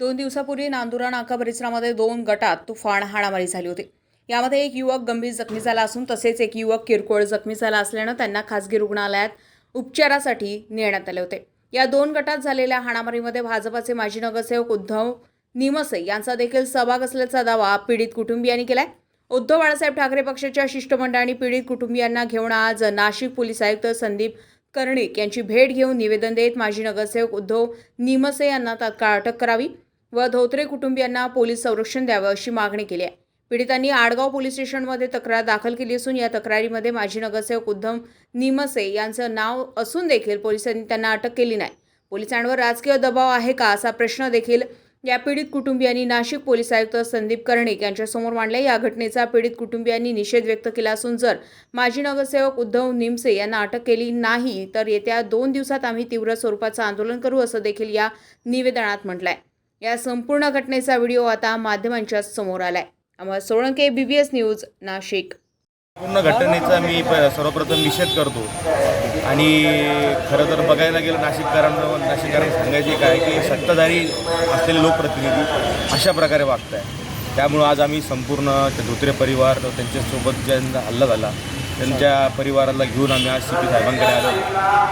दोन दिवसापूर्वी नांदुरा नाका परिसरामध्ये दोन गटात तुफान हाणामारी झाली होती. यामध्ये एक युवक गंभीर जखमी झाला असून तसेच एक युवक किरकोळ जखमी झाला असल्यानं त्यांना खासगी रुग्णालयात उपचारासाठी नेण्यात आले होते. या दोन गटात झालेल्या हाणामारीमध्ये भाजपाचे माजी नगरसेवक उद्धव निमसे यांचा देखील सहभाग असल्याचा दावा पीडित कुटुंबियांनी केलाय. उद्धव बाळासाहेब ठाकरे पक्षाच्या शिष्टमंडळाने पीडित कुटुंबियांना घेऊन आज नाशिक पोलीस आयुक्त संदीप कर्णिक यांची भेट घेऊन निवेदन देत माजी नगरसेवक उद्धव निमसे यांना तात्काळ अटक करावी. व धोत्रे कुटुंबियांना पोलीस संरक्षण द्यावं अशी मागणी केली आहे. पीडितांनी आडगाव पोलीस स्टेशनमध्ये तक्रार दाखल केली असून या तक्रारीमध्ये माजी नगरसेवक उद्धम निमसे यांचं नाव असून देखील पोलिसांनी त्यांना अटक केली नाही. पोलिसांवर राजकीय दबाव आहे का असा प्रश्न देखील या पीडित कुटुंबियांनी नाशिक पोलीस आयुक्त संदीप कर्णिक यांच्यासमोर मांडले या घटनेचा पीडित कुटुंबियांनी निषेध व्यक्त केला असून जर माजी नगरसेवक उद्धव निमसे यांना अटक केली नाही तर येत्या दोन दिवसात आम्ही तीव्र स्वरूपाचं आंदोलन करू असं देखील या निवेदनात म्हटलं आहे या संपूर्ण घटनेचा व्हिडिओ आता माध्यमांच्या समोर आलाय. आम्हाला सोळंके एस न्यूज नाशिक. पूर्ण घटनेचा मी प सर्वप्रथम निषेध करतो. आणि खरं तर बघायला गेलं नाशिककरांना नाशिककरांना सांगायचे काय की सत्ताधारी असलेले लोकप्रतिनिधी अशा प्रकारे वागत आहे त्यामुळं आज आम्ही संपूर्ण धोत्रे परिवार त्यांच्यासोबत ज्यांना हल्ला झाला त्यांच्या परिवाराला घेऊन आम्ही आज सी पी साहेबांकडे आलो.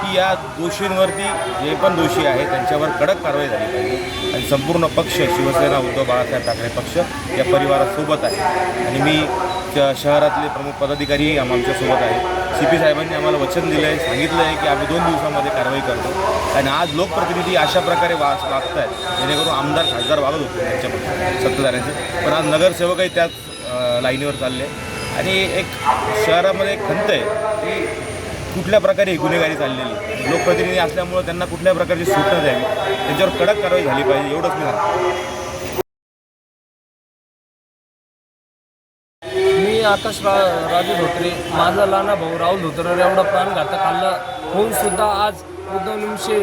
की या दोषींवरती जे पण दोषी आहेत त्यांच्यावर कडक कारवाई झाली पाहिजे. आणि संपूर्ण पक्ष शिवसेना उद्धव बाळासाहेब ठाकरे पक्ष या परिवारासोबत आहे. आणि मी शहरातले प्रमुख पदाधिकारीही आम- आमच्यासोबत आहेत. सी पी साहेबांनी आम्हाला वचन दिलं आहे सांगितलं आहे की आम्ही दोन दिवसामध्ये कारवाई करतो. आणि आज लोकप्रतिनिधी अशा प्रकारे वा वागत आहेत जेणेकरून आमदार खासदार वागत होते त्यांच्या सत्ताधाऱ्यांचे. पण आज नगरसेवकही त्याच लाईनीवर चालले. आणि एक शहरामध्ये एक खंत आहे की कुठल्या प्रकारे ही गुन्हेगारी चाललेली लोकप्रतिनिधी असल्यामुळं त्यांना कुठल्या प्रकारची सूचना द्यावी त्यांच्यावर कडक कारवाई झाली पाहिजे एवढंच मी आकाश रा राजू धोत्रे माझा लहाना भाऊ राहुल धोत्रे एवढा प्राणघातक हल्ला होऊन सुद्धा आज उद्धव निमशे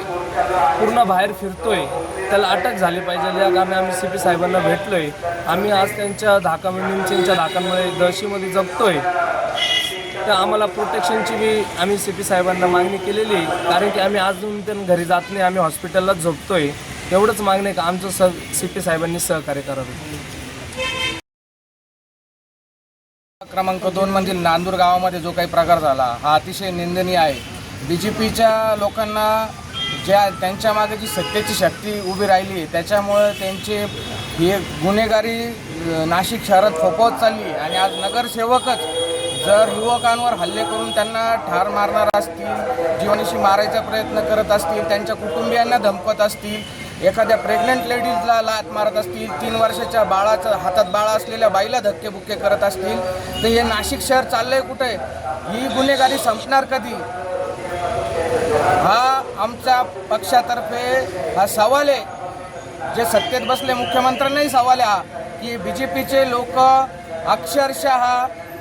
पूर्ण बाहेर फिरतोय. त्याला अटक झाली पाहिजे या कारणे आम्ही सी पी साहेबांना भेटलोय. आम्ही आज त्यांच्या धाका निमशेंच्या धाकांमुळे दहशीमध्ये जगतोय. तर आम्हाला प्रोटेक्शनची बी आम्ही सी पी साहेबांना मागणी केलेली आहे. कारण की आम्ही अजून त्यांना घरी जात नाही आम्ही हॉस्पिटललाच झोपतोय. एवढंच मागणी आहे का आमचं स सी पी साहेबांनी सहकार्य करावं. क्रमांक दोन मधील नांदूर गावामध्ये जो काही प्रकार झाला हा अतिशय निंदनीय आहे. बी जे पीच्या लोकांना ज्या त्यांच्या मागे जी सत्तेची शक्ती उभी राहिली आहे त्याच्यामुळे त्यांचे हे गुन्हेगारी नाशिक शहरात फोपवत चालली आणि आज नगरसेवकच जर युवकांवर हल्ले करून त्यांना ठार मारणार असतील जीवनाशी मारायचा प्रयत्न करत असतील त्यांच्या कुटुंबियांना धमकत असतील एखाद्या प्रेग्नंट लेडीजला लात मारत असतील तीन वर्षाच्या बाळाचं हातात बाळ असलेल्या बाईला धक्केबुक्के करत असतील तर हे नाशिक शहर चाललंय कुठे? ही गुन्हेगारी संपणार कधी? हा आमच्या पक्षातर्फे हा सवाल आहे. जे सत्तेत बसले मुख्यमंत्र्यांनाही सवाल आहे हा की बी जे पीचे लोक अक्षरशः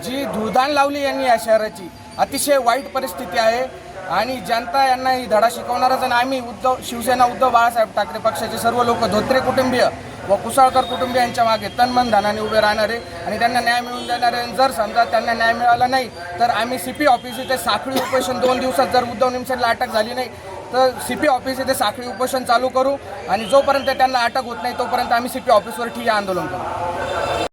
जी धुळधाण लावली यांनी या शहराची अतिशय वाईट परिस्थिती आहे. आणि जनता यांना ही धडा शिकवणारच आणि आम्ही उद्धव शिवसेना उद्धव बाळासाहेब ठाकरे पक्षाचे सर्व लोक धोत्रे कुटुंबीय व कुसाळकर कुटुंबियांच्या मागे तनमन धनाने उभे राहणारे आणि त्यांना न्याय मिळून देणारे. आणि जर समजा त्यांना न्याय मिळाला नाही तर आम्ही सी पी ऑफिस इथे साखळी उपोषण दोन दिवसात जर उद्धव निमसेला अटक झाली नाही तर सी पी ऑफिस इथे साखळी उपोषण चालू करू आणि जोपर्यंत त्यांना अटक होत नाही तोपर्यंत आम्ही सी पी ऑफिसवर ठिय्या आंदोलन करू.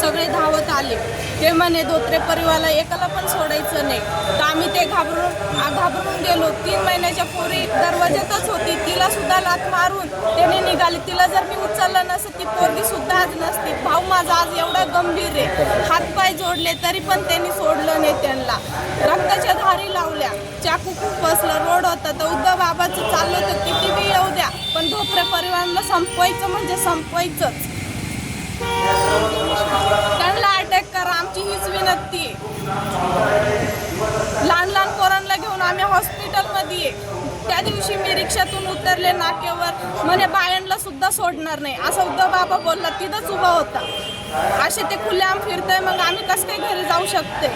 सगळे धावत आले. ते म्हणे धोत्रे परिवाराला एकाला पण सोडायचं नाही. तर आम्ही ते घाबरून घाबरून गेलो. तीन महिन्याच्या पोरी दरवाज्यातच होती. तिला सुद्धा लात मारून त्याने निघाली. तिला जर मी उचललं नसत ती पोरगी सुद्धा आज नसती. भाऊ माझा आज एवढा गंभीर आहे. हातपाय जोडले तरी पण त्यांनी सोडलं नाही त्यांना. रक्ताच्या धारी लावल्या. चाकू खूप बसलं. रोड होता. तर उद्धव बाबाचं चाललं तर किती बी येऊ द्या. पण धोत्रे परिवाराला संपवायचं म्हणजे संपवायचंच त्यांना अटॅक करा आमची हीच विनंती आहे लहान लहान पोरांना घेऊन आम्ही हॉस्पिटलमध्ये आहे. त्या दिवशी मी रिक्षातून उतरले नाक्यावर म्हणे बायांना सुद्धा सोडणार नाही. असं उद्धव बाबा बोलला तिथंच उभा होता. असे ते खुलेआम फिरतंय मग आम्ही कसं काही घरी जाऊ शकते